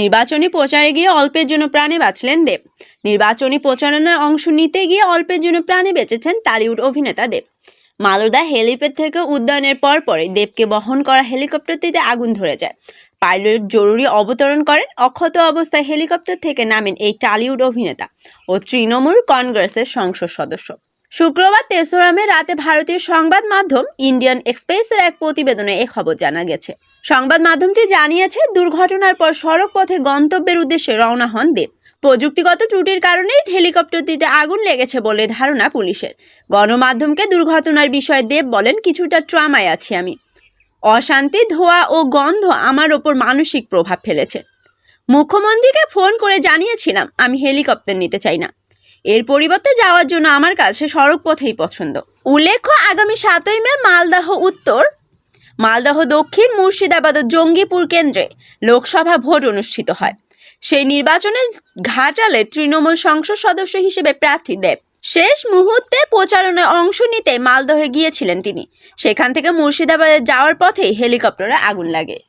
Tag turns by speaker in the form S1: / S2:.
S1: নির্বাচনী প্রচারে গিয়ে অল্পের জন্য প্রাণে বাঁচলেন দেব। নির্বাচনী প্রচারণায় অংশ নিতে গিয়ে অল্পের জন্য প্রাণে বেঁচেছেন টালিউড অভিনেতা দেব। মালদা হেলিপ্যাড থেকে উদ্যানের পর পরে দেবকে বহন করা হেলিকপ্টারটিতে আগুন ধরে যায়। পাইলট জরুরি অবতরণ করেন, অক্ষত অবস্থায় হেলিকপ্টার থেকে নামেন এই টালিউড অভিনেতা ও তৃণমূল কংগ্রেসের সংসদ সদস্য। শুক্রবার তেসরা মে রাতে ভারতীয় সংবাদ মাধ্যম ইন্ডিয়ান এক্সপ্রেসের এক প্রতিবেদনে এ খবর জানা গেছে। সংবাদ মাধ্যমটি জানিয়েছে, দুর্ঘটনার পর সড়ক পথে গন্তব্যের উদ্দেশ্যে রওনা হন দেব। প্রযুক্তিগত ত্রুটির কারণেই হেলিকপ্টারটিতে আগুন লেগেছে বলে ধারণা পুলিশের। গণমাধ্যমকে দুর্ঘটনার বিষয়ে দেব বলেন, কিছুটা ট্রামায় আছি আমি। অশান্তি, ধোঁয়া ও গন্ধ আমার ওপর মানসিক প্রভাব ফেলেছে। মুখ্যমন্ত্রীকে ফোন করে জানিয়েছিলাম, আমি হেলিকপ্টার নিতে চাই না। এর পরিবর্তে যাওয়ার জন্য আমার কাছে সড়ক পথেই পছন্দ। উল্লেখ্য, আগামী সাতই মে মালদহ উত্তর, মালদহ দক্ষিণ, মুর্শিদাবাদ ও জঙ্গিপুর কেন্দ্রে লোকসভা ভোট অনুষ্ঠিত হয়। সেই নির্বাচনে ঘাটালে তৃণমূল সংসদ সদস্য হিসেবে প্রার্থী দেব। শেষ মুহূর্তে প্রচারণায় অংশ নিতে মালদহে গিয়েছিলেন তিনি। সেখান থেকে মুর্শিদাবাদে যাওয়ার পথেই হেলিকপ্টারে আগুন লাগে।